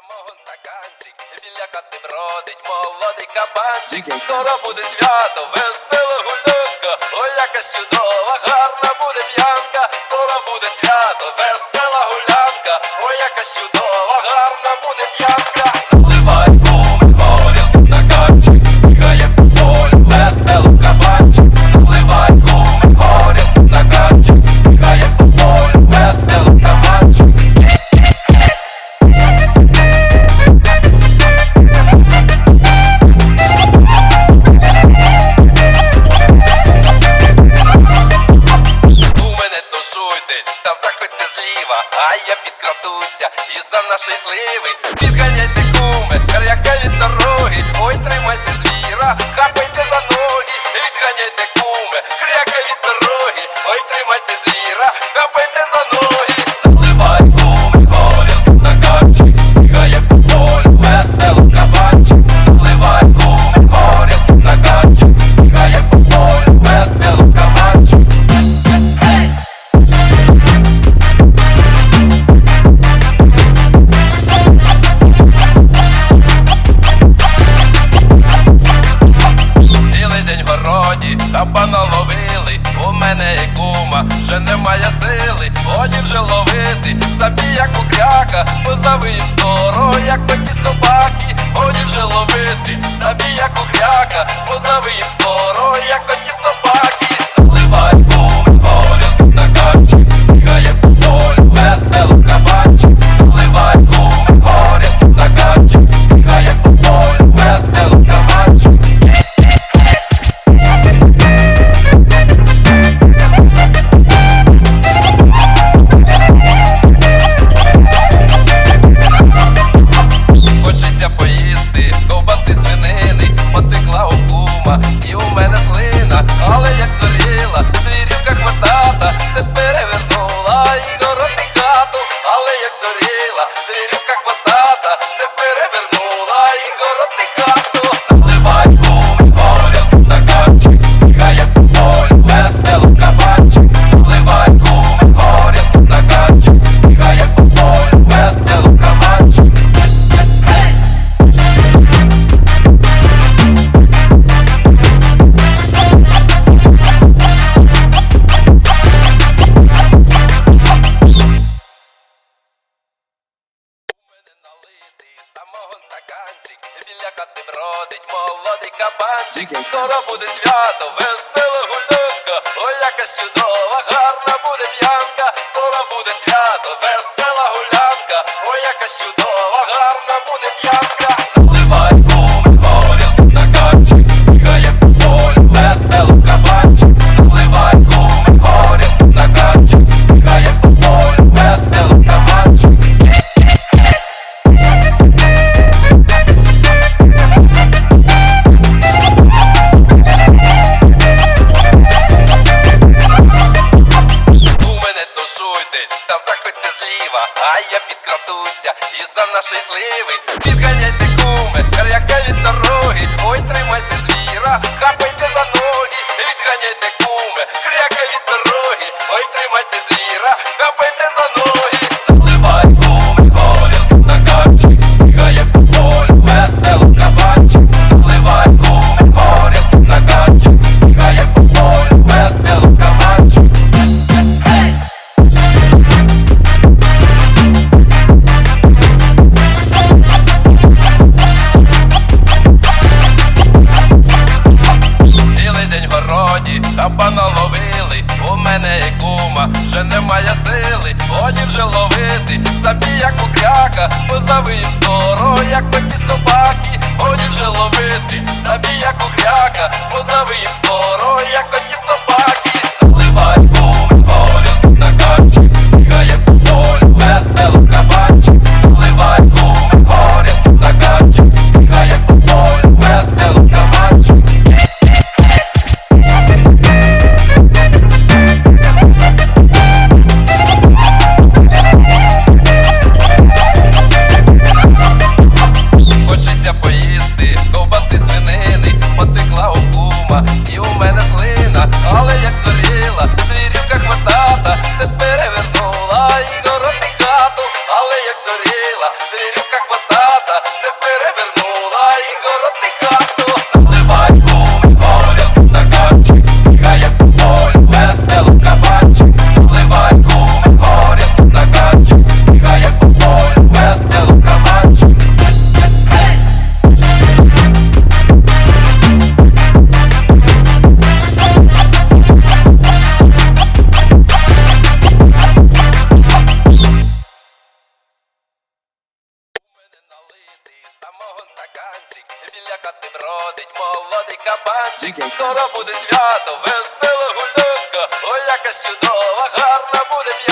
самогон стаканчик, біля хати бродить молодий кабанчик. Скоро буде свято, весела гулянка, ой, яка чудова, гарна буде п'янка, скоро буде свято, весела гулянка, ой, яка чудова. бійся, і за нашої сливи Підганяйте куме, кар'яка від дороги, ой тримайте звіра, хапайте за ноги, відганяйте куми. забіяка, бо завив скоро, як поті собаки, годі вже ловити, забіяку хряка, бо завив скоро, як поті собаки, наливай. надоела, звірів як хвостата, все перевернула. Всім скоро буде свято, весела гульонка, ой, якась чудова, гарна буде. щастя і за нашої сливи. Підганяйте куми, яке від дороги, ой тримайте звіра, хапайте собака, позови скоро, як по ті собаки, ходять вже ловити, забіяку хряка, позови їм скоро. Тільки скоро буде свято, весела гулянка, ой, якась чудова, гарна буде п'я.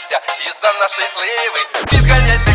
радуйся, і за наші сливи підганяйте.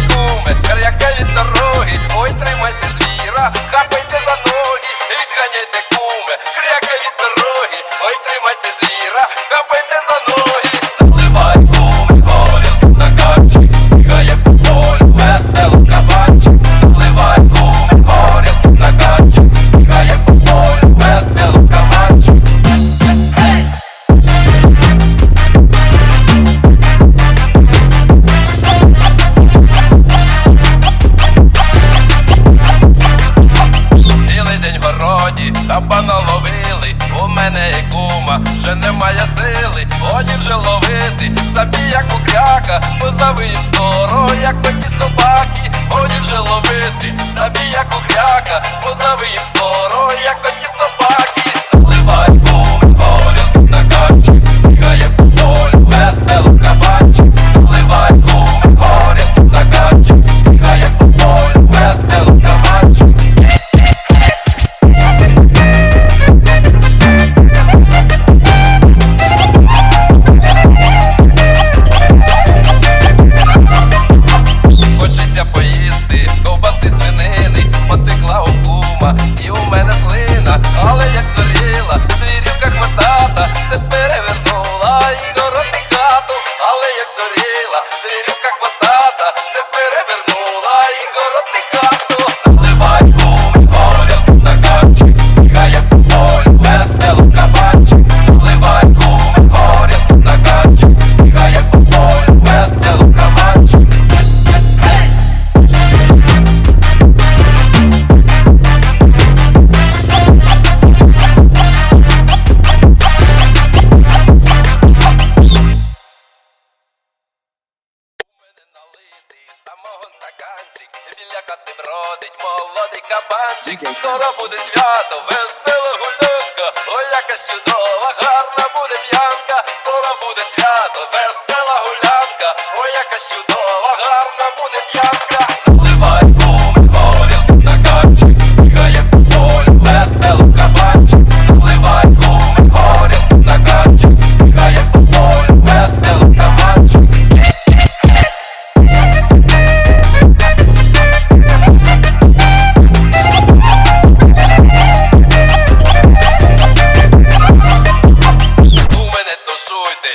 Скоро буде свято весело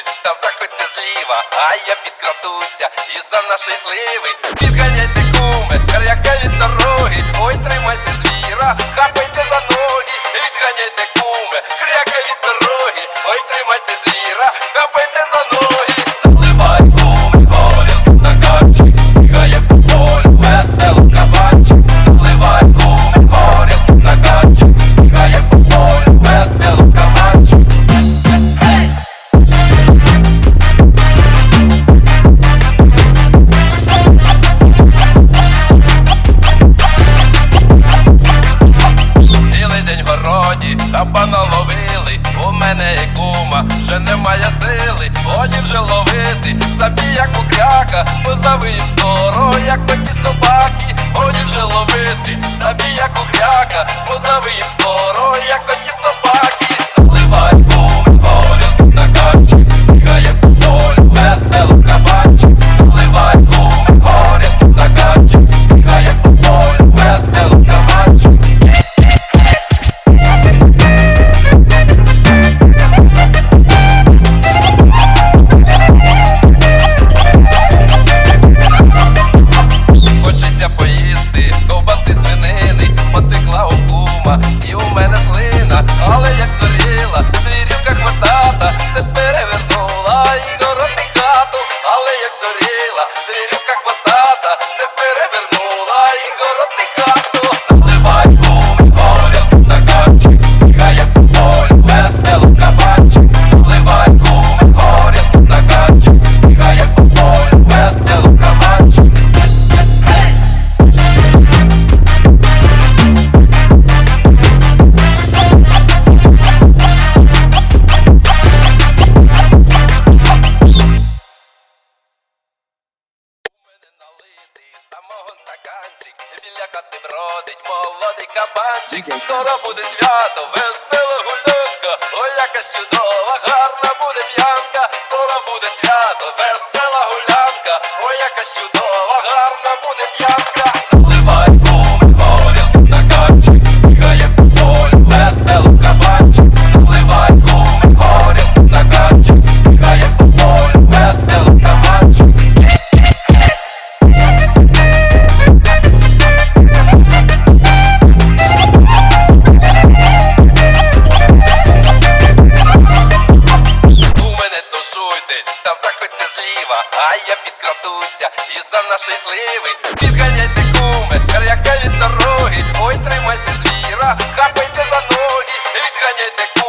дивись, там заходьте зліва, а я підкрадуся і за нашої сливи Підганяйте куми, кар'яка від дороги, ой тримайте звіра, хапайте за ноги, відганяйте куми, хряк. сили, годі вже ловити, забій як мокряка, позави їм скоро, як поті собаки, годі вже ловити, забій як мокряка, позави їм скоро, як поті собаки. Кабанчик, скоро буде свято, весела гулянка, ой, яка чудова, гарна буде п'янка, скоро буде свято, підкрадуся із-за нашої сливи. Підганяйте куми, каряка від дороги, ой, тримайте звіра, хапайте за ноги, відганяйте куми,